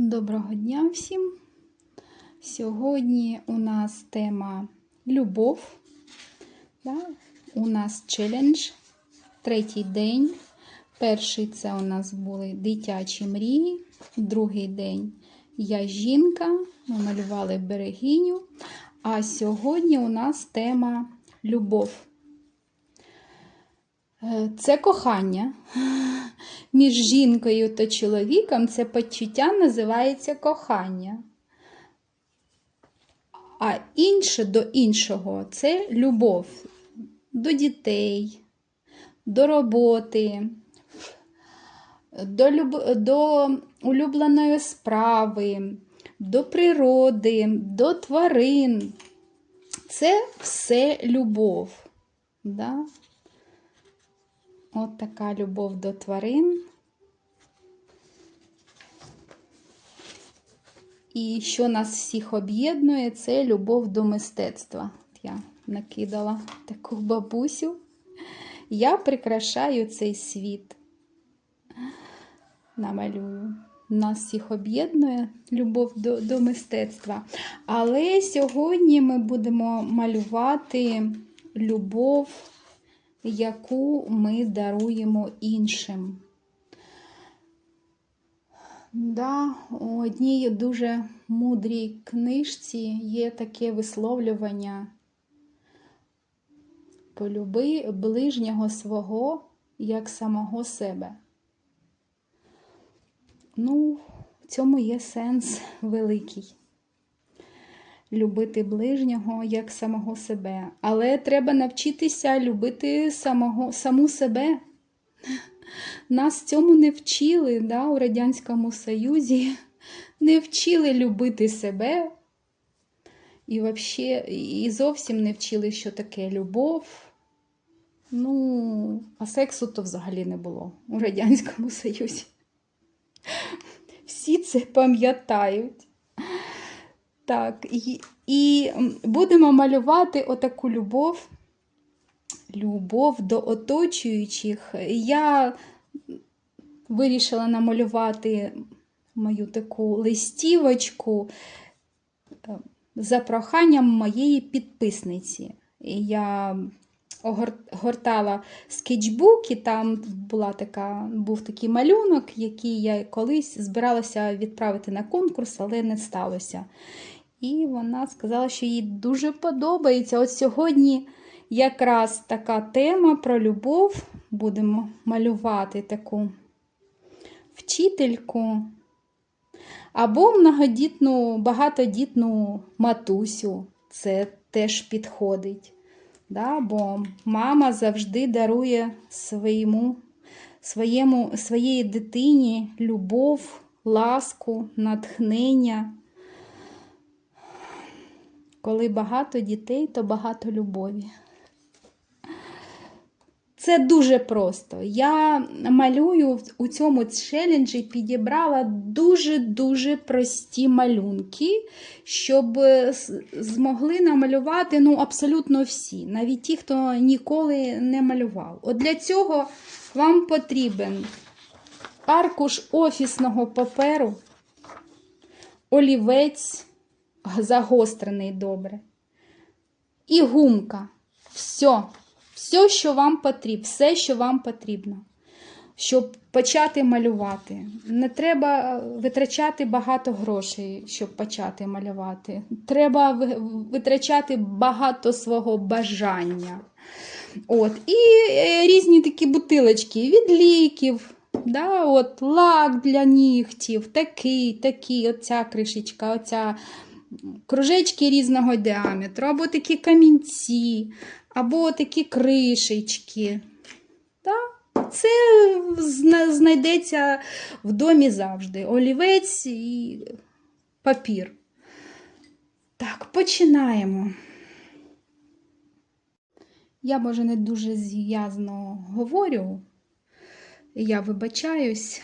Доброго дня всім! Сьогодні у нас тема любов. Да? У нас челендж, третій день. Перший це у нас були дитячі мрії. Другий день я жінка. Ми малювали берегиню. А сьогодні у нас тема любов. Е, Це кохання. Між жінкою та чоловіком це почуття називається кохання. А інше до іншого це любов до дітей, до роботи, до, люб... до улюбленої справи, до природи, до тварин. Це все любов. Да? От така любов до тварин. І що нас всіх об'єднує, це любов до мистецтва. Я накидала таку бабусю. Я прикрашаю цей світ. Намалюю. Нас всіх об'єднує любов до, до мистецтва. Але сьогодні ми будемо малювати любов яку ми даруємо іншим. Да, У одній дуже мудрій книжці є таке висловлювання полюби ближнього свого як самого себе. Ну, в цьому є сенс великий любити ближнього як самого себе. Але треба навчитися любити самого, саму себе. Нас цьому не вчили да, у Радянському Союзі, не вчили любити себе. І вообще, і зовсім не вчили, що таке любов. Ну, а сексу то взагалі не було у Радянському Союзі. Всі це пам'ятають. Так, і, і будемо малювати отаку любов, любов до оточуючих. Я вирішила намалювати мою таку листівочку е, за проханням моєї підписниці. Я гортала скетчбук, і там була така, був такий малюнок, який я колись збиралася відправити на конкурс, але не сталося. І вона сказала, що їй дуже подобається. От сьогодні якраз така тема про любов. Будемо малювати таку вчительку. Або многодітну, багатодітну матусю. Це теж підходить. Да? Бо мама завжди дарує своєму, своєму, своєї дитині любов, ласку, натхнення. Коли багато дітей, то багато любові. Це дуже просто. Я малюю у цьому челенджі підібрала дуже-дуже прості малюнки, щоб змогли намалювати ну, абсолютно всі, навіть ті, хто ніколи не малював. От для цього вам потрібен аркуш офісного паперу, олівець загострений добре. І гумка. Все. Все, що вам потрібно, все, що вам потрібно, щоб почати малювати. Не треба витрачати багато грошей, щоб почати малювати. Треба витрачати багато свого бажання. От. І е, різні такі бутилочки від ліків. Да, от, Лак для нігтів, такий, такий, оця кришечка, оця кружечки різного діаметру, або такі камінці, або такі кришечки. Це знайдеться в домі завжди. Олівець і папір. Так, починаємо. Я, може, не дуже зв'язно говорю, я вибачаюсь,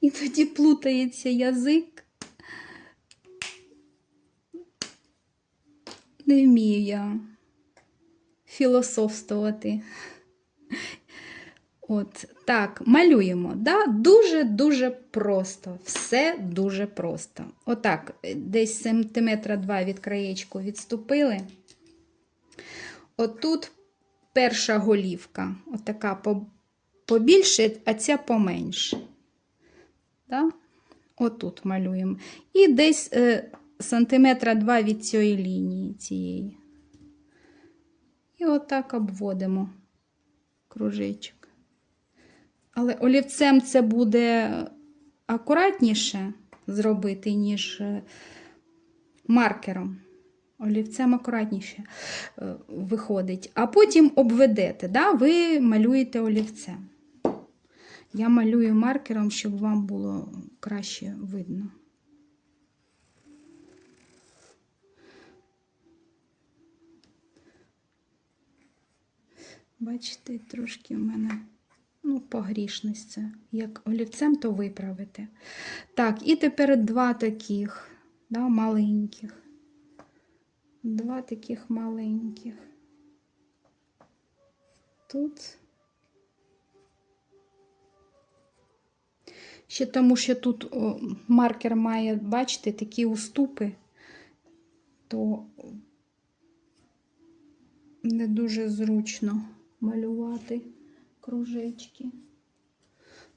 і тоді плутається язик. Не вмію я філософствувати. От так, малюємо. Да? Дуже-дуже просто. Все дуже просто. Отак, десь сантиметра два від краєчку відступили. Отут перша голівка, отака побільше, а ця поменше. Да? Отут малюємо. І десь е, сантиметра два від цієї лінії цієї. І отак обводимо кружечок. Але олівцем це буде акуратніше зробити, ніж е, маркером. Олівцем акуратніше е, виходить. А потім обведете. Да? Ви малюєте олівцем. Я малюю маркером, щоб вам було краще видно. Бачите, трошки в мене ну, погрішність це. Як олівцем, то виправити. Так, і тепер два таких, да, маленьких. Два таких маленьких. Тут. Ще тому, що тут маркер має, бачите, такі уступи, то не дуже зручно малювати кружечки.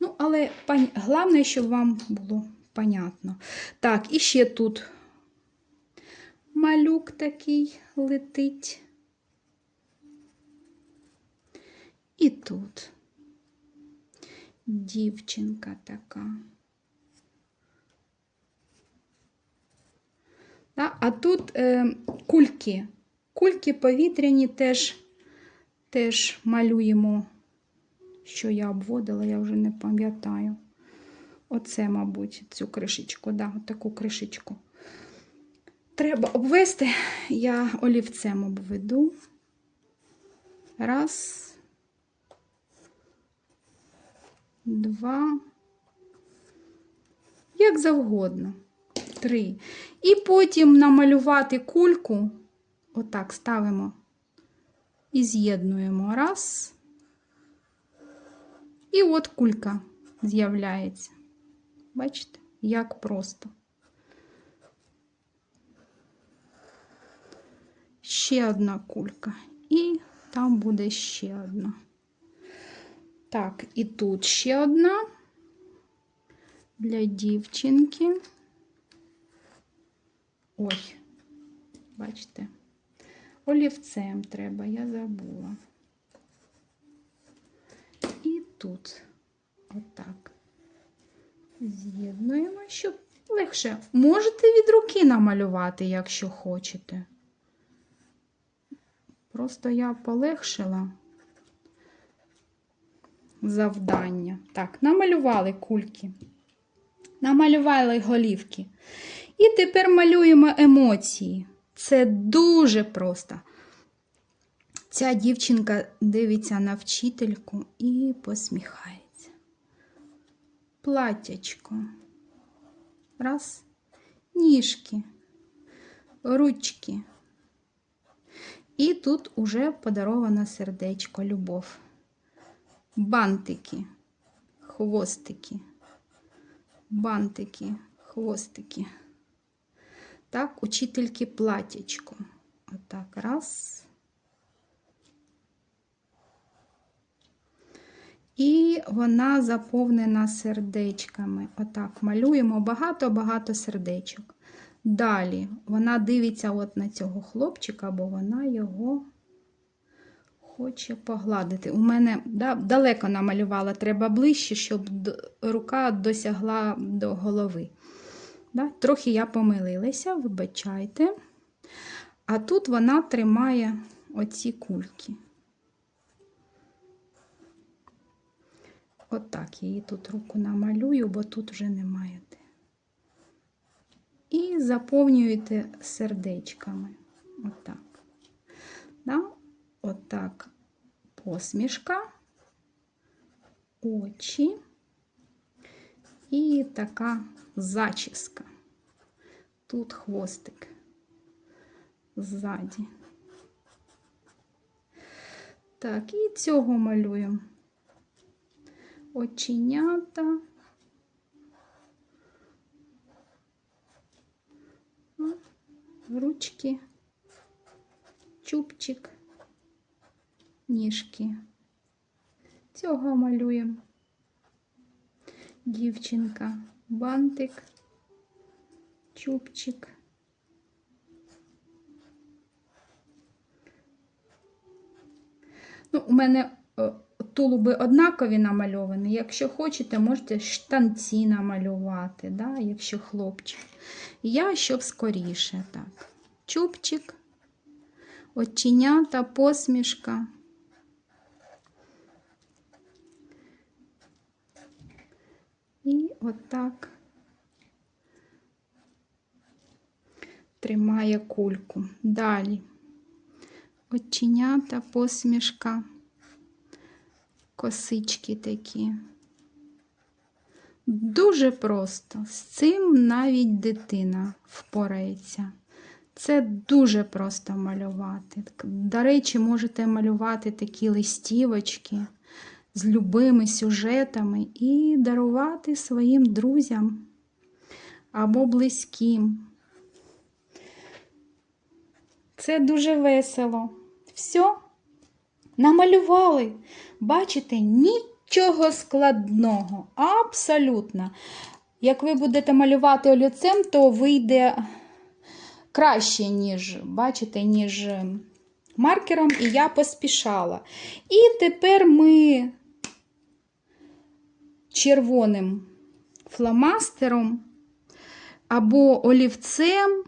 Ну, але головне, щоб вам було понятно. Так, і ще тут малюк такий летить. І тут дівчинка така. А тут е, кульки. Кульки повітряні теж, теж малюємо, що я обводила, я вже не пам'ятаю. Оце, мабуть, цю кришечку, да, таку кришечку. Треба обвести, я олівцем обведу. Раз. Два. Як завгодно. Три. І потім намалювати кульку. Отак ставимо і з'єднуємо. Раз. І от кулька з'являється. Бачите, як просто. Ще одна кулька. І там буде ще одна. Так, і тут ще одна для дівчинки. Ой, бачите, олівцем треба, я забула. І тут отак з'єднуємо, щоб легше. Можете від руки намалювати, якщо хочете. Просто я полегшила завдання. Так, намалювали кульки, намалювали голівки. І тепер малюємо емоції. Це дуже просто. Ця дівчинка дивиться на вчительку і посміхається. Платячко. Раз. Ніжки, ручки. І тут уже подаровано сердечко, любов. Бантики, хвостики, бантики, хвостики. Так, учительки платячко. Отак, раз. І вона заповнена сердечками. Отак, малюємо багато-багато сердечок. Далі вона дивиться от на цього хлопчика, бо вона його хоче погладити. У мене да, далеко намалювала, треба ближче, щоб рука досягла до голови. Да? Трохи я помилилася, вибачайте. А тут вона тримає оці кульки. Отак, я її тут руку намалюю, бо тут вже немає де. І заповнюєте сердечками. Отак. Да? Отак посмішка, очі і така зачіска. Тут хвостик ззаді. Так, і цього малюємо. оченята. Ручки, чубчик, ніжки. Цього малюємо. Дівчинка, бантик, чубчик. Ну, у мене е, тулуби однакові намальовані. Якщо хочете, можете штанці намалювати, да, якщо хлопчик. Я щоб скоріше. Так. Чубчик, оченята, посмішка. І отак тримає кульку. Далі оченята, посмішка, косички такі. Дуже просто. З цим навіть дитина впорається. Це дуже просто малювати. До речі, можете малювати такі листівочки з любими сюжетами і дарувати своїм друзям або близьким. Це дуже весело. Все, намалювали. Бачите, нічого складного. Абсолютно. Як ви будете малювати олівцем, то вийде краще, ніж, бачите, ніж маркером, і я поспішала. І тепер ми червоним фломастером або олівцем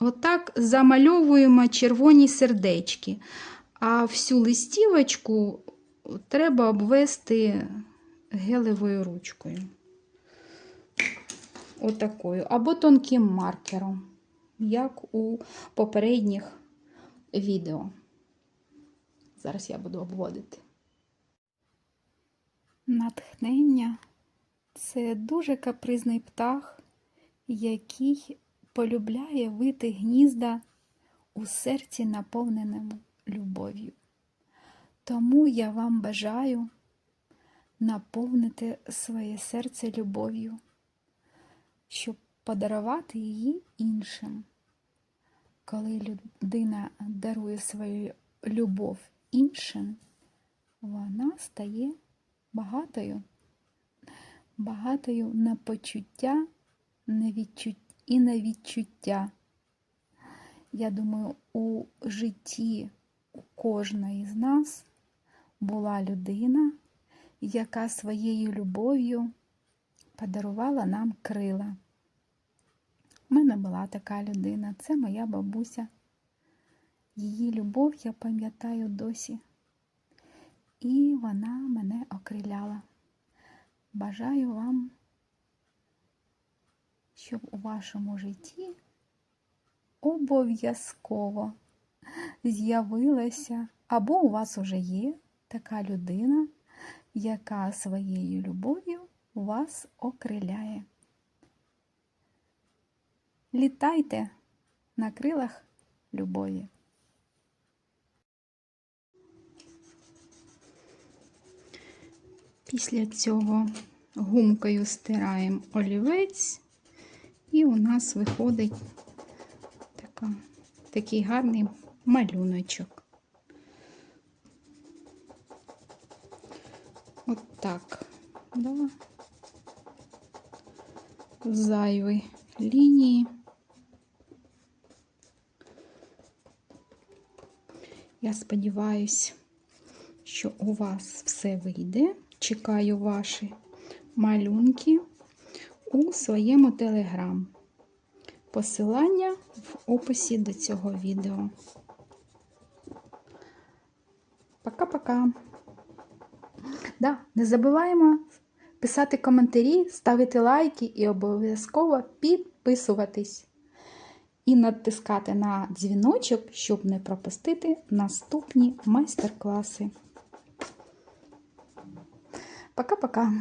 отак замальовуємо червоні сердечки. А всю листівочку треба обвести гелевою ручкою. Отакою. Або тонким маркером, як у попередніх відео. Зараз я буду обводити. Натхнення це дуже капризний птах, який полюбляє вити гнізда у серці, наповненому любов'ю. Тому я вам бажаю наповнити своє серце любов'ю, щоб подарувати її іншим. Коли людина дарує свою любов іншим, вона стає багатою, багатою на почуття, на відчуття і на відчуття. Я думаю, у житті у кожної з нас була людина, яка своєю любов'ю подарувала нам крила. У мене була така людина, це моя бабуся. Її любов я пам'ятаю досі. І вона мене окриляла. Бажаю вам, щоб у вашому житті обов'язково з'явилася, або у вас уже є така людина, яка своєю любов'ю вас окриляє. Літайте на крилах любові. Після цього гумкою стираємо олівець, і у нас виходить такий гарний малюночок. От так, зайві лінії. Я сподіваюся, що у вас все вийде. Чекаю ваші малюнки у своєму телеграм. Посилання в описі до цього відео. Пока-пока. Да, не забуваємо писати коментарі, ставити лайки і обов'язково підписуватись. І натискати на дзвіночок, щоб не пропустити наступні майстер-класи. Пока-пока.